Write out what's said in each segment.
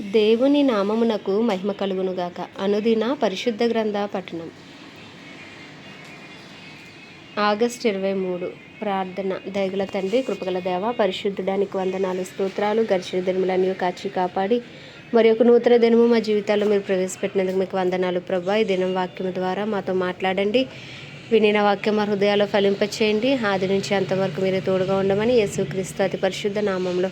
దేవుని నామమునకు మహిమ కలుగునుగాక. అనుదిన పరిశుద్ధ గ్రంథ పఠనం. ఆగస్ట్ ఇరవై మూడు. ప్రార్థన. దయగల తండ్రి కృపగల దేవ పరిశుద్ధుడానికి వందనాలు స్తోత్రాలు గడిచిన దినములన్నీ కాచి కాపాడి మరి ఒక నూతన దినము మా జీవితాల్లో మీరు ప్రవేశపెట్టినందుకు మీకు వందనాలు ప్రభా. ఈ దినం వాక్యం ద్వారా మాతో మాట్లాడండి. వినిన వాక్యం మా హృదయాల్లో ఫలింపచేయండి. ఆది నుంచి అంతవరకు మీరు తోడుగా ఉండమని యేసుక్రీస్తు అతి పరిశుద్ధ నామంలో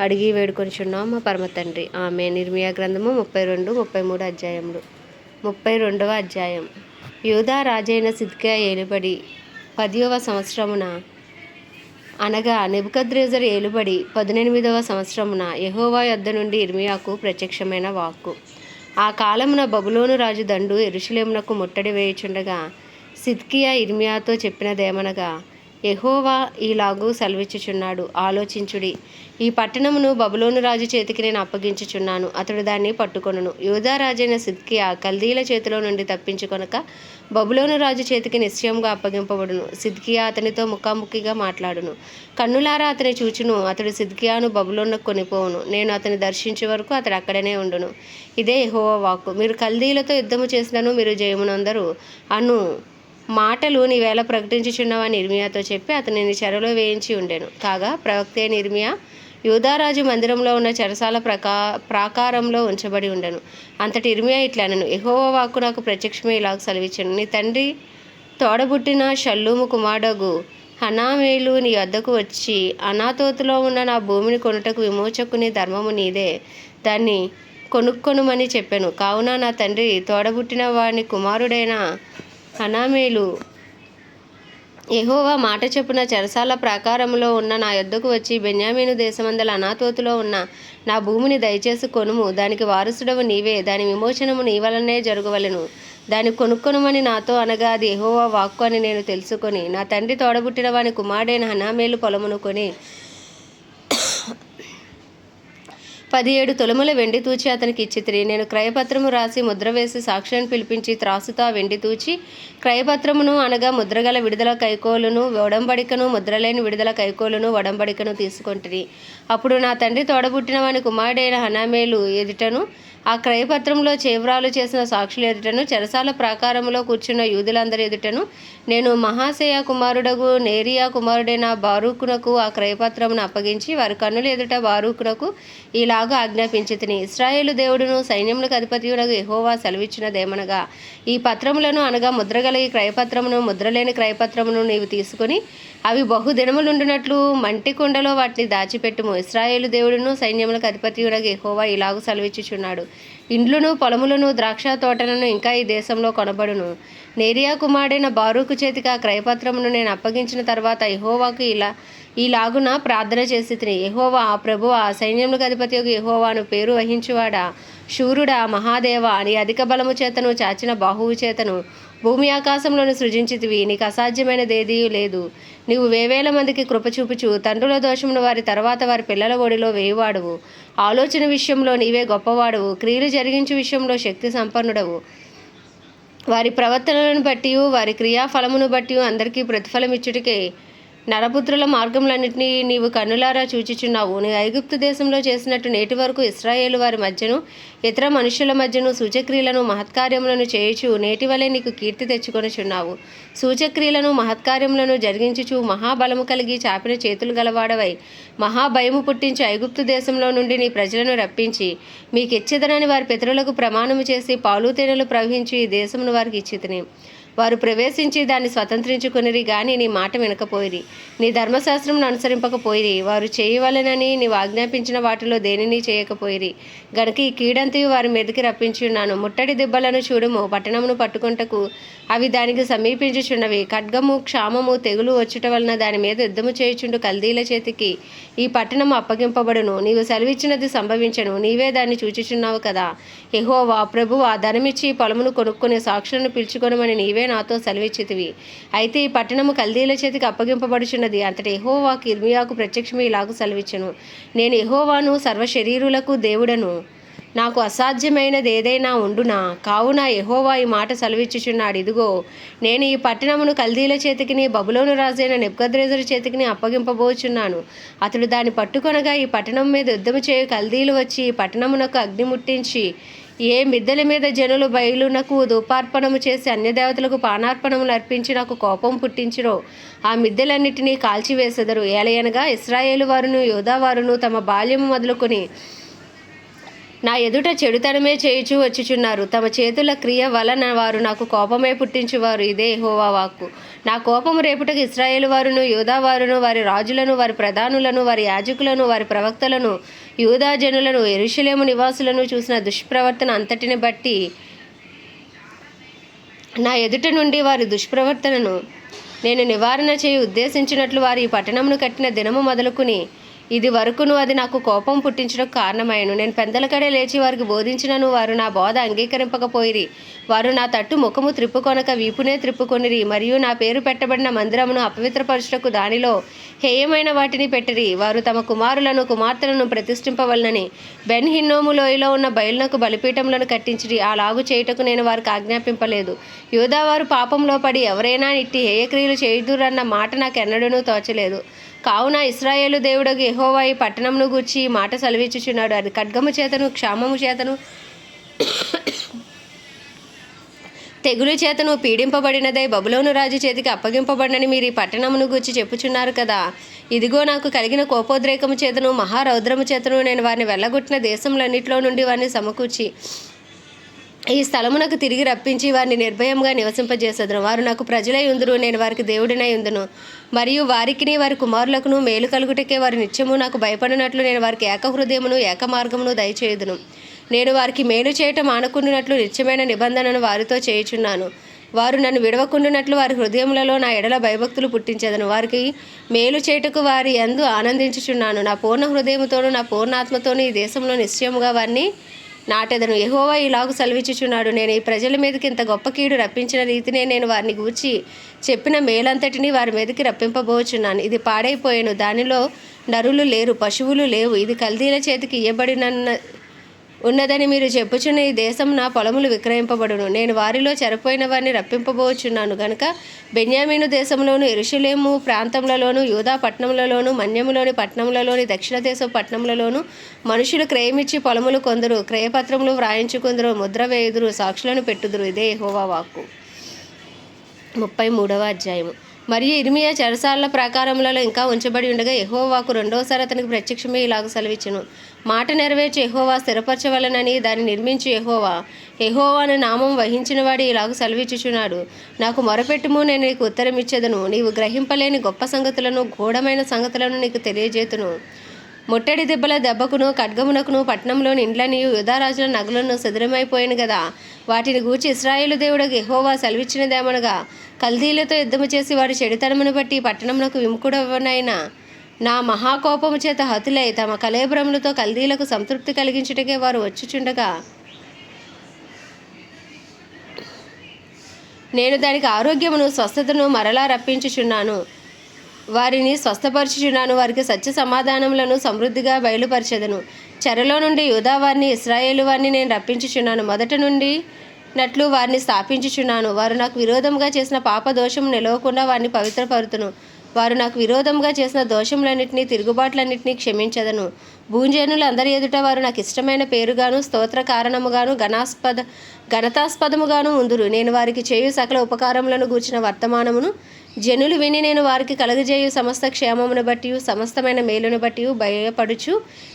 అడిగి వేడుకొనిచున్నాం మా పరమ తండ్రి. ఆమె నిర్మియా గ్రంథము ముప్పై రెండు ముప్పై మూడు అధ్యాయములు. ముప్పై రెండవ అధ్యాయం. యూదా రాజైన సిద్కియా ఏలుబడి పదియవ సంవత్సరమున అనగా నిబుకద్రేజర్ ఏలుబడి పదునెనిమిదవ సంవత్సరమున యహోవా యొద్ద నుండి ఇర్మియాకు ప్రత్యక్షమైన వాక్కు. ఆ కాలమున బబులోను రాజు దండు ఎరుషులేమునకు ముట్టడి వేయుచుండగా సిద్కియా ఇర్మియాతో చెప్పినదేమనగా ఎహోవా ఈలాగు సెలవిచ్చుచున్నాడు. ఆలోచించుడి. ఈ పట్టణమును బబులోను రాజు చేతికి నేను అప్పగించుచున్నాను. అతడు దాన్ని పట్టుకొనును. యోధారాజైన సిద్కియా కల్దీల చేతిలో నుండి తప్పించుకొనక బబులోను రాజు చేతికి నిశ్చయంగా అప్పగింపబడును. సిద్కియా అతనితో ముఖాముఖిగా మాట్లాడును. కన్నులారా అతని చూచును. అతడు సిద్కియాను బబులోనకు కొనిపోవును. నేను అతని దర్శించే వరకు అతడు అక్కడనే ఉండును. ఇదే ఎహోవా వాక్కు. మీరు కల్దీలతో యుద్ధము చేసినను మీరు జయమునందరు. అను మాటలు నీవేళ ప్రకటించుచున్నవని ఇర్మియాతో చెప్పి అతనిని చెరలో వేయించి ఉండెను. కాగా ప్రవక్తే నిర్మియా ఇర్మియా యూదారాజు మందిరంలో ఉన్న చెరసాల ప్రకా ప్రాకారంలో ఉంచబడి ఉండను. అంతటి ఇర్మియా ఇట్లనను. ఎహోవా వాక్కు నాకు ప్రత్యక్షమే ఇలాగ సెలవిచ్చాను. నీ తండ్రి తోడబుట్టిన షల్లూము కుమారుడగు హనామేలు నీ వద్దకు వచ్చి అనాతోతులో ఉన్న నా భూమిని కొనుటకు విమోచకుని ధర్మము నీదే. దాన్ని కొనుక్కొనుమని చెప్పాను. కావున నా తండ్రి తోడబుట్టిన వాని కుమారుడైన హనామేలు. ఎహోవా మాట చెప్పున చెరసాల ప్రాకారంలో ఉన్న నా యొద్దకు వచ్చి బెన్యామీను దేశమందల అనాతోతులో ఉన్న నా భూమిని దయచేసి కొనుము. దానికి వారసుడవు నీవే. దాని విమోచనము నీ వలనే జరగవలెను. దాన్ని కొనుక్కొనుమని నాతో అనగా అది ఎహోవా వాక్కు అని నేను తెలుసుకొని నా తండ్రి తోడబుట్టిన వాని కుమారుడైన హనామేలు పొలమును కొని పదిహేడు తొలముల వెండి తూచి అతనికి ఇచ్చితిరి. నేను క్రయపత్రము రాసి ముద్ర వేసి సాక్ష్యాన్ని పిలిపించి త్రాసుతో వెండి తూచి క్రయపత్రమును అనగా ముద్రగల విడుదల కైకోలును ఒడంబడికను ముద్రలేని విడుదల కైకోలును ఒడంబడికను తీసుకొంటిరి. అప్పుడు నా తండ్రి తోడబుట్టిన వాని కుమారుడైన హనామేలు ఎదుటను ఆ క్రయపత్రంలో చేవ్రాలు చేసిన సాక్షుల ఎదుటను చెరసాల ప్రాకారంలో కూర్చున్న యూదులందరి ఎదుటను నేను మహాశయ కుమారుడగు నేరియా కుమారుడైన బారూకునకు ఆ క్రయపత్రమును అప్పగించి వారి కన్నుల ఎదుట బారూకునకు ఇలాగ ఆజ్ఞాపించి తిని ఇస్రాయేలు దేవుడును సైన్యములకు అధిపతియునకు ఎహోవా సెలవిచ్చినదేమనగా ఈ పత్రములను అనగా ముద్రగల ఈ క్రయపత్రమును ముద్రలేని క్రయపత్రమును నీవు తీసుకొని అవి బహుదినములుండునట్లు మంటి కుండలో వాటిని దాచిపెట్టుము. ఇస్రాయేలు దేవుడును సైన్యములకు అధిపతియునకు ఎహోవా ఇలాగ సెలవిచ్చుచున్నాడు. ఇండ్లును పొలములను ద్రాక్ష తోటలను ఇంకా ఈ దేశంలో కొనబడును. నేరియా కుమారుడైన బారూకు చేతికి ఆ క్రయపత్రమును నేను అప్పగించిన తర్వాత ఎహోవాకు ఇలా ఈలాగున ప్రార్థన చేసి తిని యెహోవా ప్రభు ఆ సైన్యములకు అధిపతి యెహోవాను పేరు వహించువాడా? శూరుడా మహాదేవ అని అధిక బలము చేతను చాచిన బాహువు చేతను. భూమి ఆకాశంలోను సృజించితివి. నీకు అసాధ్యమైనదేదీ లేదు. నీవు వేవేల మందికి కృప చూపుచు తండ్రుల దోషమును వారి తర్వాత వారి పిల్లల ఒడిలో వేయువాడువు. ఆలోచన విషయంలో నీవే గొప్పవాడువు. క్రియలు జరిగించు విషయంలో శక్తి సంపన్నుడవు. వారి ప్రవర్తనలను బట్టి వారి క్రియాఫలమును బట్టి అందరికీ ప్రతిఫలం ఇచ్చుటికే నరపుత్రుల మార్గములన్నింటినీ నీవు కన్నులారా చూచిచున్నావు నీ ఐగుప్తు దేశంలో చేసినట్టు నేటి వరకు ఇస్రాయేలు వారి మధ్యను ఇతర మనుషుల మధ్యను సూచక్రియలను మహత్కార్యములను చేయుచు నేటి వలె నీకు కీర్తి తెచ్చుకొనిచున్నావు. సూచక్రియలను మహత్కార్యములను జరిగించుచు మహాబలము కలిగి చాపిన చేతులు గలవాడవై మహాభయము పుట్టించి ఐగుప్తు దేశంలో నుండి నీ ప్రజలను రప్పించి మీకు ఇచ్చిదనని వారి పితరులకు ప్రమాణము చేసి పాలు తేనెలు ప్రవహించి ఈ దేశమును వారికి ఇచ్చితిని. వారు ప్రవేశించి దాన్ని స్వతంత్రించుకునిరి గాని నీ మాట వినకపోయిరి. నీ ధర్మశాస్త్రం అనుసరింపకపోయిరి. వారు చేయవలెనని నీవు ఆజ్ఞాపించిన వాటిలో దేనిని చేయకపోయిరి. గనుక ఈ కీడంతయు వారి మీదకి రప్పించున్నాను. ముట్టడి దెబ్బలను చూడము. పట్టణమును పట్టుకుంటకు అవి దానికి సమీపించుచున్నవి. ఖడ్గము క్షామము తెగులు వచ్చుట వలన దాని మీద యుద్ధము చేయుచుండు కల్దీల చేతికి ఈ పట్టణము అప్పగింపబడును. నీవు సెలవిచ్చినది సంభవించను. నీవే దాన్ని చూచిచున్నావు కదా. ఎహోవా ప్రభు ఆ ధనమిచ్చి పొలమును కొనుక్కునే సాక్షులను పిలుచుకొనమని నీవే నాతో సెలవిచ్చితివి. అయితే ఈ పట్టణము కల్దీల చేతికి అప్పగింపబడుచున్నది. అంతటి ఎహోవాకు ఇర్మియాకు ప్రత్యక్షమే ఇలాగు సెలవిచ్చును. నేను ఎహోవాను సర్వ శరీరులకు దేవుడను. నాకు అసాధ్యమైనది ఏదైనా ఉండునా? కావున ఎహోవా ఈ మాట సెలవిచ్చుచున్నాడు. ఇదిగో నేను ఈ పట్టణమును కల్దీల చేతికిని బబులోను రాజైన నెబ్కద్రేజరు చేతికిని అప్పగింపబోచున్నాను. అతడు దాన్ని పట్టుకొనగా ఈ పట్టణం మీద యుద్ధము చేయు కల్దీలు వచ్చి ఈ పట్టణమునకు అగ్ని ముట్టించి ఏ మిద్దెల మీద జనులు బయలునకు ధూపార్పణము చేసి అన్యదేవతలకు పానార్పణములు అర్పించి నాకు కోపం పుట్టించిరో ఆ మిద్దెలన్నిటినీ కాల్చివేసెదరు. ఏలయనగా ఇస్రాయేలు వారును యోధా వారును తమ బాల్యము మొదలుకొని నా ఎదుట చెడుతనమే చేయుచు వచ్చుచున్నారు. తమ చేతుల క్రియ వలన వారు నాకు కోపమే పుట్టించువారు. ఇదే హోవా వాక్కు. నా కోపము రేపుటకు ఇస్రాయేల్ వారును యూదావారును వారి రాజులను వారి ప్రధానులను వారి యాజకులను వారి ప్రవక్తలను యూదా జనులను ఎరుషలేము నివాసులను చూసిన దుష్ప్రవర్తన అంతటిని బట్టి నా ఎదుట నుండి వారి దుష్ప్రవర్తనను నేను నివారణ చేయి ఉద్దేశించినట్లు వారి ఈ పట్టణమును కట్టిన దినము మొదలుకుని ఇది వరకును అది నాకు కోపం పుట్టించడం కారణమైను నేను పెందలకడే లేచి వారికి బోధించినను. వారు నా బోధ అంగీకరింపకపోయిరి. వారు నా తట్టు ముఖము త్రిప్పుకొనక వీపునే త్రిప్పుకొనిరి. మరియు నా పేరు పెట్టబడిన మందిరమును అపవిత్రపరచుటకు దానిలో హేయమైన వాటిని పెట్టిరి. వారు తమ కుమారులను కుమార్తెలను ప్రతిష్ఠింపవలనని బెన్ హిన్నోము లోయలో ఉన్న బయలునకు బలిపీఠములను కట్టించిరి. అలాగు చేయుటకు నేను వారికి ఆజ్ఞాపింపలేదు. యోధావారు పాపంలో పడి ఎవరైనా ఇట్టి హేయక్రియలు చేయుదురన్న మాట నాకు తోచలేదు. కావున ఇస్రాయేలు దేవుడగు యెహోవా ఈ పట్టణమును గూర్చి మాట సెలవిచ్చుచున్నాడు. అది ఖడ్గము చేతను క్షామము చేతను తెగులు చేతను పీడింపబడినదై బబులోను రాజు చేతికి అప్పగింపబడినని మీరు ఈ పట్టణమును గూర్చి చెప్పుచున్నారు కదా. ఇదిగో నాకు కలిగిన కోపోద్రేకము చేతను మహారౌద్రము చేతను నేను వారిని వెళ్ళగొట్టిన దేశంలన్నింటిలో నుండి వారిని సమకూర్చి ఈ స్థలమునకు తిరిగి రప్పించి వారిని నిర్భయంగా నివసింపజేసదును. వారు నాకు ప్రజలై ఉందురు నేను వారికి దేవుడినై ఉందును. మరియు వారికిని వారి కుమారులకును మేలు కలుగుటకే వారి నిత్యము నాకు భయపడినట్లు నేను వారికి ఏకహృదయమును ఏకమార్గమును దయచేయుదును. నేను వారికి మేలు చేయటం ఆనుకుంటున్నట్లు నిత్యమైన నిబంధనను వారితో చేయుచున్నాను. వారు నన్ను విడవకుండునట్లు వారి హృదయములలో నా ఎడల భయభక్తులు పుట్టించదను. వారికి మేలు చేయుటకు వారి ఎందు ఆనందించుచున్నాను. నా పూర్ణ హృదయముతోనూ నా పూర్ణాత్మతోనూ ఈ దేశంలో నిశ్చయముగా వారిని నాటెదను. ఎహోవా ఇలాగు సెలవిచ్చుచున్నాడు. నేను ఈ ప్రజల మీదకి ఇంత గొప్ప కీడు రప్పించిన రీతినే నేను వారిని గూర్చి చెప్పిన మేలంతటిని వారి మీదకి రప్పింపబోచున్నాను. ఇది పాడైపోయాను. దానిలో నరులు లేరు పశువులు లేవు. ఇది కల్దీల చేతికి ఇయ్యబడిన ఉన్నదని మీరు చెప్పుచున్న ఈ దేశం నా పొలములు విక్రయింపబడును. నేను వారిలో చెరపోయిన వారిని రప్పింపబోచున్నాను. గనుక బెన్యామీను దేశంలోను ఎరుషులేము ప్రాంతములలోను యూదా పట్టణములలోను మన్యములోని పట్టణములలోని దక్షిణ దేశ పట్టణములలోను మనుషులు క్రయమిచ్చి పొలములు కొందరు క్రయపత్రములు వ్రాయించుకుందరు ముద్ర వేయుదురు సాక్షులను పెట్టుదురు. ఇదే హోవా వాక్కు. ముప్పై మూడవ అధ్యాయము. మరియు ఇర్మియా చెరసాల ప్రాకారములలో ఇంకా ఉంచబడి ఉండగా ఎహోవాకు రెండవసారి అతనికి ప్రత్యక్షమే ఇలాగ సెలవిచ్చును. మాట నెరవేర్చి ఎహోవా స్థిరపరచవలనని దాన్ని నిర్మించి ఎహోవా యెహోవాను నామం వహించిన వాడు ఇలాగ సెలవిచ్చుచున్నాడు. నాకు మొరపెట్టుము నేను నీకు ఉత్తరం ఇచ్చేదను నీవు గ్రహింపలేని గొప్ప సంగతులను గూఢమైన సంగతులను నీకు తెలియజేతును. ముట్టడి దెబ్బల దెబ్బకును ఖడ్గమునకును పట్నంలోని ఇండ్లని యుధారాజుల నగలను శిథిరమైపోయాను కదా వాటిని గూర్చి ఇస్రాయేలు దేవుడు ఎహోవా సెలవిచ్చినదేమనగా కల్దీలతో యుద్ధము చేసి వారి చెడుతనమును బట్టి పట్టణంలోకి పట్టణమునకు విముకుడవనైన నా మహాకోపము చేత హతులై తమ కలేబ్రములతో కల్దీలకు సంతృప్తి కలిగించుటకే వారు వచ్చుచుండగా నేను దానికి ఆరోగ్యమును స్వస్థతను మరలా రప్పించుచున్నాను. వారిని స్వస్థపరచుచున్నాను. వారికి సత్య సమాధానములను సమృద్ధిగా బయలుపరచదను. చెరలో నుండి యూదా వారిని ఇస్రాయేలు వారిని నేను రప్పించుచున్నాను. మొదట నుండి నట్లు వారిని స్థాపించుచున్నాను. వారు నాకు విరోధంగా చేసిన పాప దోషం నిలవకుండా వారిని పవిత్రపరుతును. వారు నాకు విరోధంగా చేసిన దోషములన్నింటినీ తిరుగుబాట్లన్నింటినీ క్షమించదను. భూంజనులందరి ఎదుట వారు నాకు ఇష్టమైన పేరుగాను స్తోత్ర కారణముగాను ఘనాస్పద ఘనతాస్పదముగాను ఉందురు. నేను వారికి చేయు సకల ఉపకారములను గూర్చిన వర్తమానమును జనులు విని నేను వారికి కలగజేయు సమస్త క్షేమమును బట్టి సమస్తమైన మేలును బట్టి భయపడుచు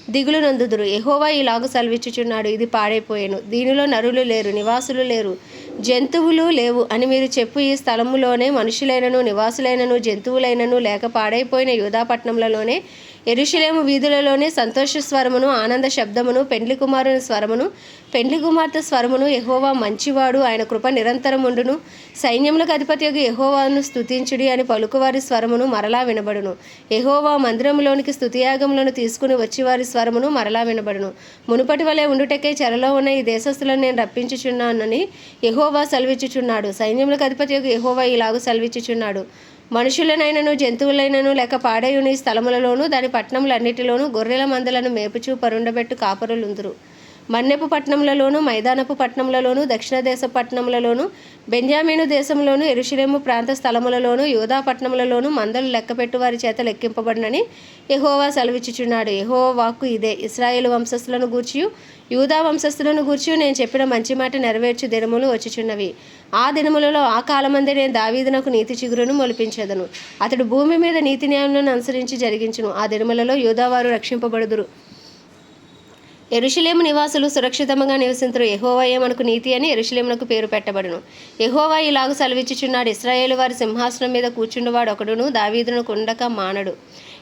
దిగులు నందుదురు. ఎహోవా ఇలాగు సెలవిచ్చుచున్నాడు. ఇది పాడైపోయాను. దీనిలో నరులు లేరు నివాసులు లేరు జంతువులు లేవు అని మీరు చెప్పు. ఈ స్థలములోనే మనుషులైనను నివాసులైనను జంతువులైనను లేక పాడైపోయిన యూధాపట్నంలలోనే ఎరుషులేము వీధులలోనే సంతోష స్వరమును ఆనంద శబ్దమును పెండ్లి కుమారుని స్వరమును పెండ్లి కుమార్తె స్వరమును ఎహోవా మంచివాడు. ఆయన కృప నిరంతరముండును సైన్యములకు అధిపతి యొక్క ఎహోవాను స్థుతించుడి అని పలుకువారి స్వరమును మరలా వినబడును. ఎహోవా మందిరములోనికి స్థుతియాగములను తీసుకుని వచ్చి వారి స్వరమును మరలా వినబడును. మునుపటి వలె ఉండుటకే చెరలో ఉన్న ఈ దేశస్థులను నేను రప్పించుచున్నానని ఎహోవా సెలవిచ్చుచున్నాడు. సైన్యములకు అధిపతి యొక్క ఎహోవా ఇలాగు సెలవిచ్చుచున్నాడు. మనుషులనైనను జంతువులైనను లేక పాడయుని స్థలములలోను దాని పట్టణములన్నిటిలోనూ గొర్రెల మందలను మేపుచూ పరుండబెట్టు కాపరులుందురు. మన్నెపు పట్టణములలోను మైదానపు పట్టణములలోను దక్షిణ దేశ పట్టణములలోను బెంజామీను దేశంలోను ఎరుషులేము ప్రాంత స్థలములలోను యూదా పట్టణములలోను మందలు లెక్కపెట్టు వారి చేత లెక్కింపబడినని ఎహోవా సెలవిచ్చుచున్నాడు. ఎహోవా వాక్కు ఇదే. ఇస్రాయేల్ వంశస్థులను గూర్చియు యూదా వంశస్థులను గూర్చి నేను చెప్పిన మంచి మాట నెరవేర్చు దినములు వచ్చుచున్నవి. ఆ దినములలో ఆ కాలమందే నేను దావీదునకు నీతి చిగురును మొలిపించెదను. అతడు భూమి మీద నీతి న్యాయములను అనుసరించి జరిగించును. ఆ దినములలో యూదావారు రక్షింపబడుదురు. ఎరుషలేము నివాసులు సురక్షితముగా నివసించరు యెహోవాయే మనకు నీతి అని ఎరుషలేమునకు పేరు పెట్టబడును. యెహోవా ఇలాగు సెలవిచ్చుచున్నాడు. ఇస్రాయేలు వారి సింహాసనం మీద కూర్చుండువాడు ఒకడును దావీదును కుండక మానడు.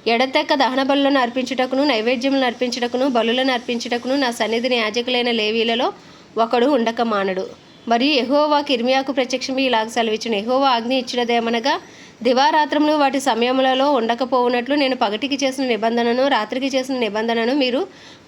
ఎడతెక్క దహన బలులను అర్పించుటకును నైవేద్యములను అర్పించుటకును బలులను అర్పించుటకును నా సన్నిధిని యాజకులైన లేవీలలో ఒకడు ఉండక మానడు. మరియు ఎహోవా కిర్మియాకు ప్రత్యక్షమే ఇలాగ సెలవిచ్చును. ఎహోవా ఆజ్ఞ ఇచ్చినదేమనగా దివారాత్రములు వాటి సమయములలో ఉండకపోవునట్లు నేను పగటికి చేసిన నిబంధనను రాత్రికి చేసిన నిబంధనను మీరు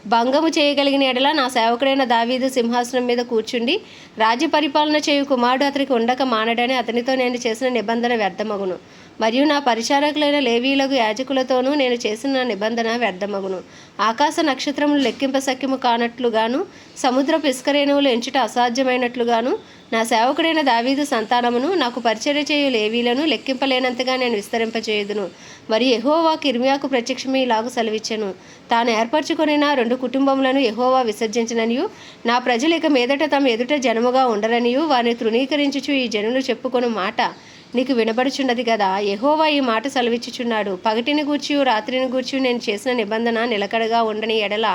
భంగము చేయగలిగిన ఎడల నా సేవకుడైన దావీదు సింహాసనం మీద కూర్చుండి రాజ్య పరిపాలన చేయు కుమారుడు అతనికి ఉండక మానడని అతనితో నేను చేసిన నిబంధన వ్యర్థమగును. మరియు నా పరిచారకులైన లేవీలకు యాజకులతోనూ నేను చేసిన నిబంధన వ్యర్థమగును. ఆకాశ నక్షత్రములు లెక్కింప సఖ్యము కానట్లుగాను సముద్రపు ఇసుకరేణువులు ఎంచుట అసాధ్యమైనట్లుగాను నా సేవకుడైన దావీదు సంతానమును నాకు పరిచర్య చేయు లేవీలను లెక్కింపలేనంతగా నేను విస్తరింపచేయుదును. మరి ఎహోవా కిర్మియాకు ప్రత్యక్షమే ఇలాగు సెలవిచ్చెను. తాను ఏర్పరచుకొనిన రెండు కుటుంబములను ఎహోవా విసర్జించననియు నా ప్రజలు ఇక మీదట తమ ఎదుట జనముగా ఉండరనియు వారిని తృణీకరించుచు ఈ జనులు చెప్పుకొను మాట నీకు వినబడుచున్నది కదా ఎహోవా ఈ మాట సెలవిచ్చుచున్నాడు. పగటిని గూర్చి రాత్రిని గూర్చి నేను చేసిన నిబంధన నిలకడగా ఉండని ఎడల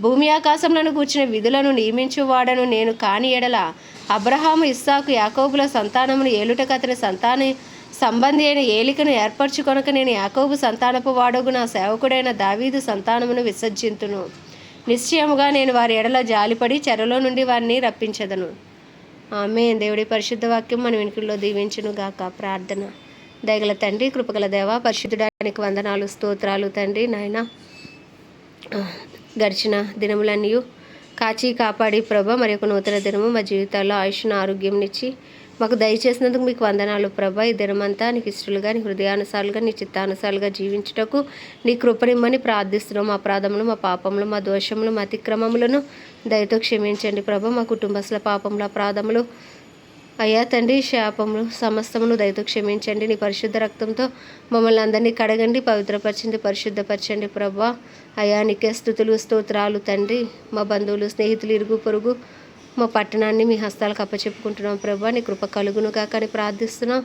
భూమి ఆకాశములను కూర్చిన విధులను నియమించువాడను నేను కాని ఎడల అబ్రహాము ఇస్సాకు యాకోబుల సంతానమును ఏలుటకు అతని సంతాన సంబంధి అయిన ఏలికను ఏర్పరచుకొనక నేను యాకోబు సంతానపు వాడుగు నా సేవకుడైన దావీదు సంతానమును విసర్జింతును. నిశ్చయముగా నేను వారి ఎడల జాలిపడి చెరలో నుండి వారిని రప్పించదను. ఆమె దేవుడి పరిశుద్ధ వాక్యం మన వెనుకల్లో దీవించును గాక. ప్రార్థన. దయగల తండ్రి కృపగల దేవ పరిశుద్ధడానికి వందనాలు స్తోత్రాలు తండ్రి నాయన. గడిచిన దినములన్నీ కాచి కాపాడి ప్రభ మరి ఒక నూతన దినము మా జీవితాల్లో ఆయుష్ను ఆరోగ్యంనిచ్చి మాకు దయచేసినందుకు మీకు వందనాలు ప్రభ. ఈ దినమంతా నీకు ఇష్టలుగా నీ హృదయానుసారులుగా నీ చిత్తానుసారులుగా జీవించుటకు నీ కృపనిమ్మని ప్రార్థిస్తున్నాం మా ప్రాధములు మా పాపములు మా దోషములు మా అతిక్రమములను దయతో క్షమించండి ప్రభ. మా కుటుంబస్తుల పాపముల అపరాధములు అయ్యా తండ్రి శాపములు సమస్తమును దయతో క్షమించండి. నీ పరిశుద్ధ రక్తంతో మమ్మల్ని అందరినీ కడగండి పవిత్రపరచండి పరిశుద్ధపరచండి ప్రభా. అయ్యా నీకే స్థుతులు స్తోత్రాలు తండ్రి. మా బంధువులు స్నేహితులు ఇరుగు పొరుగు మా పట్టణాన్ని మీ హస్తాలకు అప్పచెప్పుకుంటున్నాం ప్రభా. నీ కృప కలుగును గాక అని ప్రార్థిస్తున్నాం.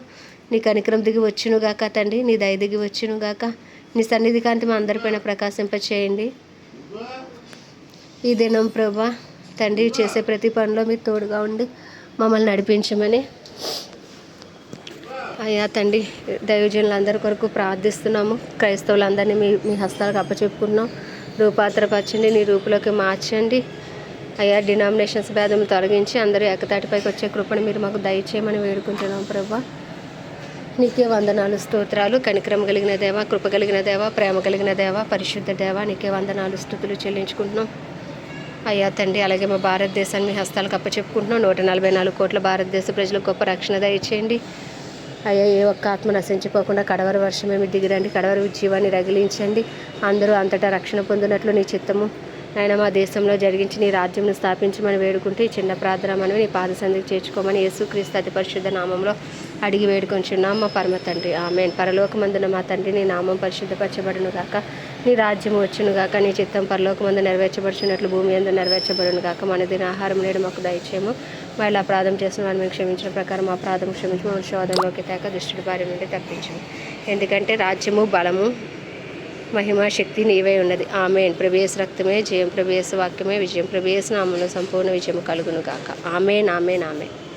నీ కనికరం దిగి వచ్చును గాక తండ్రి. నీ దయ దిగి వచ్చును గాక. నీ సన్నిధి కాంతి మా అందరిపైన ప్రకాశింపచేయండి. ఈ దినం ప్రభా తండ్రి చేసే ప్రతి పనిలో మీరు తోడుగా ఉండి. మమ్మల్ని నడిపించమని. అయ్యా తండ్రి దైవజనులందరి కొరకు ప్రార్థిస్తున్నాము. క్రైస్తవులందరినీ మీ మీ హస్తాలకు అప్పచెప్పుకున్నాం రూపాంతరపరచండి నీ రూపులోకి మార్చండి. అయ్యా డినామినేషన్స్ భేదం తొలగించి అందరూ ఎక్కతాటిపైకి వచ్చే కృపను మీరు మాకు దయచేయమని వేడుకుంటున్నాం ప్రభా. నీకే వందనాలు స్తోత్రాలు. కనికరం కలిగిన దేవ కృప కలిగిన దేవ ప్రేమ కలిగిన దేవ పరిశుద్ధ దేవ నీకే వందనాలు స్థుతులు చెల్లించుకుంటున్నాం. అయ్యా తండ్రి అలాగే మా భారతదేశాన్ని మీ హస్తాలకు అప్పచెప్పుకుంటున్నాం. నూట నలభై నాలుగు కోట్ల భారతదేశ ప్రజలకు గొప్ప రక్షణ దయచేయండి. అయ్యా ఏ ఒక్క ఆత్మ నశించిపోకుండా కడవరి వర్షమే మీ దిగిరండి కడవరి జీవాన్ని రగిలించండి. అందరూ అంతటా రక్షణ పొందినట్లు నీ చిత్తము. ఆయన మా దేశంలో జరిగించి నీ రాజ్యంను స్థాపించమని వేడుకుంటే ఈ చిన్న ప్రార్థన మనవి నీ పాద సంధికి చేర్చుకోమని యేసుక్రీస్తు అతి పరిశుద్ధ నామంలో అడిగి వేడుకొంచున్నాం. మా పరమ తండ్రి ఆమె పరలోకమందున మా తండ్రి నీ నామం పరిశుద్ధపరచబడును గాక నీ రాజ్యం వచ్చును గాక నీ చిత్తం పరలోకమందు నెరవేర్చబడుచున్నట్లు భూమి ఎందు నెరవేర్చబడును గాక మన దిన ఆహారం నేడు మాకు దయచేయము. వాళ్ళ అపరాధం చేసిన వారిని మేము క్షమించిన ప్రకారం మా అపరాధం క్షమించి మన శోధంలోకి తేక దుష్టుడి బారి నుండి తప్పించము ఎందుకంటే రాజ్యము బలము మహిమ శక్తి నీవే ఉన్నది. ఆమెన్. ప్రవేశ రక్తమే జయం. ప్రవేశ వాక్యమే విజయం. ప్రవేశ నామంలో సంపూర్ణ విజయం కలుగును గాక ఆమెన్ ఆమెన్ ఆమెన్.